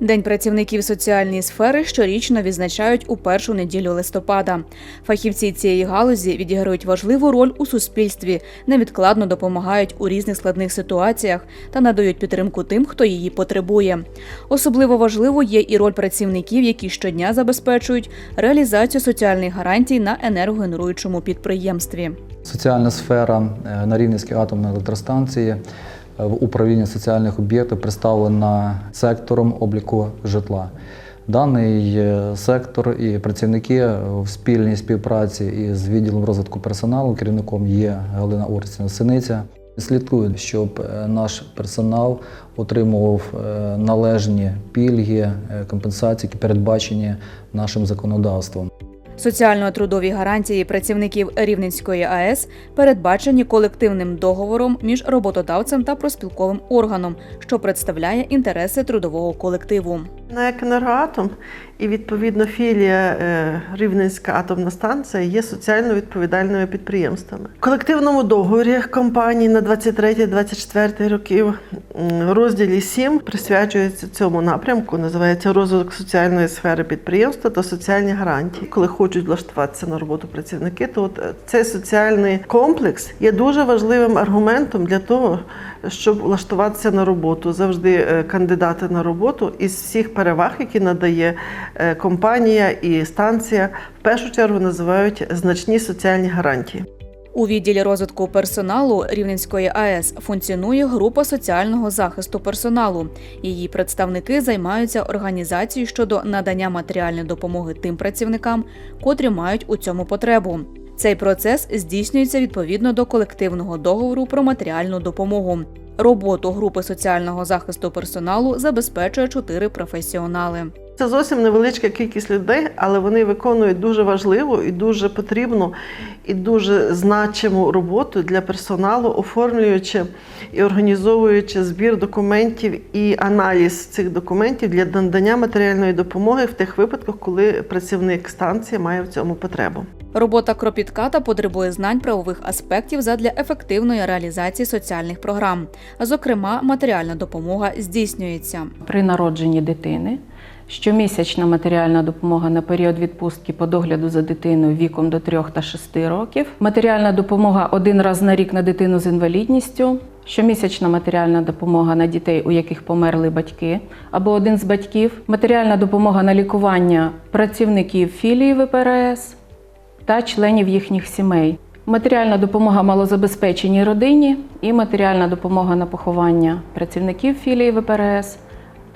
День працівників соціальної сфери щорічно відзначають у першу неділю листопада. Фахівці цієї галузі відіграють важливу роль у суспільстві, невідкладно допомагають у різних складних ситуаціях та надають підтримку тим, хто її потребує. Особливо важливо є і роль працівників, які щодня забезпечують реалізацію соціальних гарантій на енергогенеруючому підприємстві. Соціальна сфера е, на Рівненській атомній електростанції в управлінні соціальних об'єктів представлена сектором обліку житла. Даний е, сектор і працівники в спільній співпраці із відділом розвитку персоналу, керівником є Галина Орсіна Синиця. Слідкують, щоб е, наш персонал отримував е, належні пільги, е, компенсації, які передбачені нашим законодавством. Соціально-трудові гарантії працівників Рівненської АЕС передбачені колективним договором між роботодавцем та проспілковим органом, що представляє інтереси трудового колективу. НАЕК «Енергоатом» і відповідно філія е, Рівненська атомна станція є соціально відповідальними підприємствами. В колективному договорі компанії на 23-24 років розділі 7 присвячується цьому напрямку. Називається розвиток соціальної сфери підприємства та соціальні гарантії. Коли хочуть влаштуватися на роботу працівники, то от е, цей соціальний комплекс є дуже важливим аргументом для того, щоб влаштуватися на роботу. Завжди е, кандидати на роботу із всіх переваг, які надає е, компанія і станція, в першу чергу називають значні соціальні гарантії. У відділі розвитку персоналу Рівненської АЕС функціонує група соціального захисту персоналу. Її представники займаються організацією щодо надання матеріальної допомоги тим працівникам, котрі мають у цьому потребу. Цей процес здійснюється відповідно до колективного договору про матеріальну допомогу. Роботу групи соціального захисту персоналу забезпечує чотири професіонали. Це зовсім невеличка кількість людей, але вони виконують дуже важливу і дуже потрібну і дуже значиму роботу для персоналу, оформлюючи і організовуючи збір документів і аналіз цих документів для надання матеріальної допомоги в тих випадках, коли працівник станції має в цьому потребу. Робота кропітка та потребує знань правових аспектів задля ефективної реалізації соціальних програм. Зокрема, матеріальна допомога здійснюється. При народженні дитини щомісячна матеріальна допомога на період відпустки по догляду за дитиною віком до 3 та 6 років. Матеріальна допомога один раз на рік на дитину з інвалідністю. Щомісячна матеріальна допомога на дітей, у яких померли батьки або один з батьків. Матеріальна допомога на лікування працівників філії ВПРС та членів їхніх сімей. Матеріальна допомога малозабезпеченій родині і матеріальна допомога на поховання працівників філії ВПРС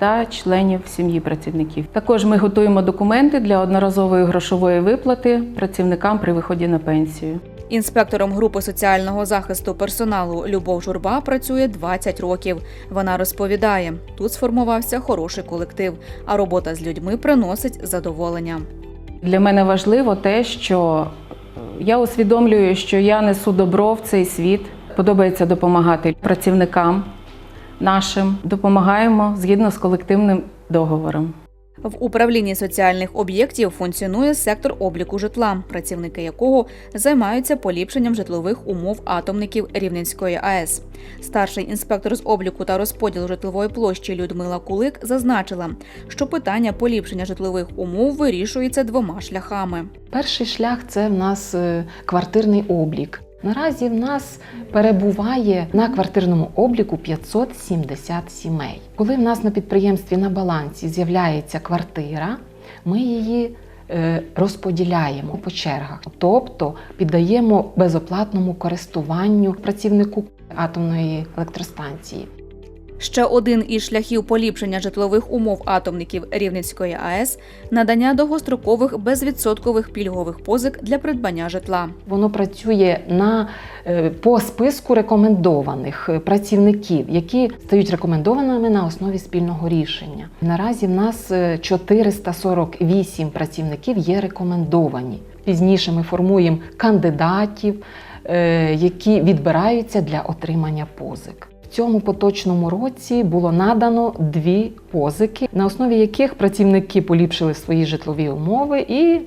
та членів сім'ї працівників. Також ми готуємо документи для одноразової грошової виплати працівникам при виході на пенсію. Інспектором групи соціального захисту персоналу Любов Журба працює 20 років. Вона розповідає, тут сформувався хороший колектив, а робота з людьми приносить задоволення. Для мене важливо те, що я усвідомлюю, що я несу добро в цей світ. Подобається допомагати працівникам нашим. Допомагаємо згідно з колективним договором. В управлінні соціальних об'єктів функціонує сектор обліку житла, працівники якого займаються поліпшенням житлових умов атомників Рівненської АЕС. Старший інспектор з обліку та розподілу житлової площі Людмила Кулик зазначила, що питання поліпшення житлових умов вирішується двома шляхами. Перший шлях це в нас е, квартирний облік. Наразі в нас перебуває на квартирному обліку 570 сімей. Коли в нас на підприємстві на балансі з'являється квартира, ми її е, розподіляємо по чергах, тобто піддаємо безоплатному користуванню працівнику атомної електростанції. Ще один із шляхів поліпшення житлових умов атомників Рівненської АЕС надання довгострокових безвідсоткових пільгових позик для придбання житла. Воно працює на е, по списку рекомендованих е, працівників, які стають рекомендованими на основі спільного рішення. Наразі в нас е, 448 працівників є рекомендовані. Пізніше ми формуємо кандидатів, е, які відбираються для отримання позик. Цьому поточному році було надано дві позики, на основі яких працівники поліпшили свої житлові умови і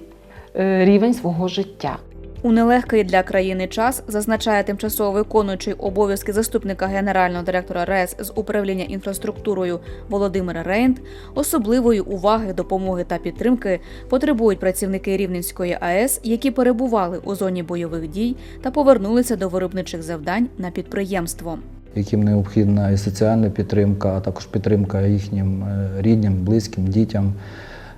е, рівень свого життя. У нелегкий для країни час зазначає тимчасово виконуючий обов'язки заступника генерального директора РЕС з управління інфраструктурою Володимир Рейнд. Особливої уваги, допомоги та підтримки потребують працівники Рівненської АЕС, які перебували у зоні бойових дій та повернулися до виробничих завдань на підприємство. Яким необхідна і соціальна підтримка, а також підтримка їхнім е, рідним, близьким, дітям.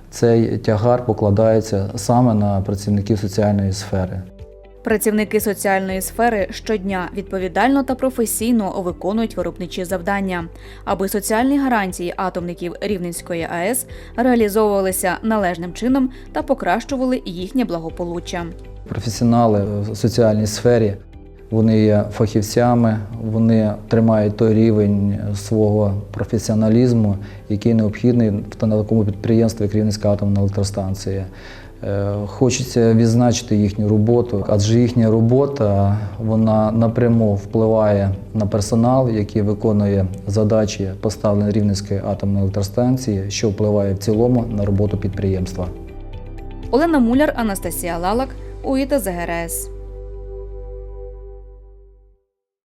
Цей тягар покладається саме на працівників соціальної сфери. Працівники соціальної сфери щодня відповідально та професійно виконують виробничі завдання, аби соціальні гарантії атомників Рівненської АЕС реалізовувалися належним чином та покращували їхнє благополуччя. Професіонали в соціальній сфері вони є фахівцями, вони тримають той рівень свого професіоналізму, який необхідний на такому підприємстві, як Рівненська атомна електростанція. Е, Хочеться відзначити їхню роботу, адже їхня робота вона напряму впливає на персонал, який виконує задачі, поставлені Рівненської атомної електростанції, що впливає в цілому на роботу підприємства. Олена Муляр, Анастасія Лалак, УІТА ЗГРС.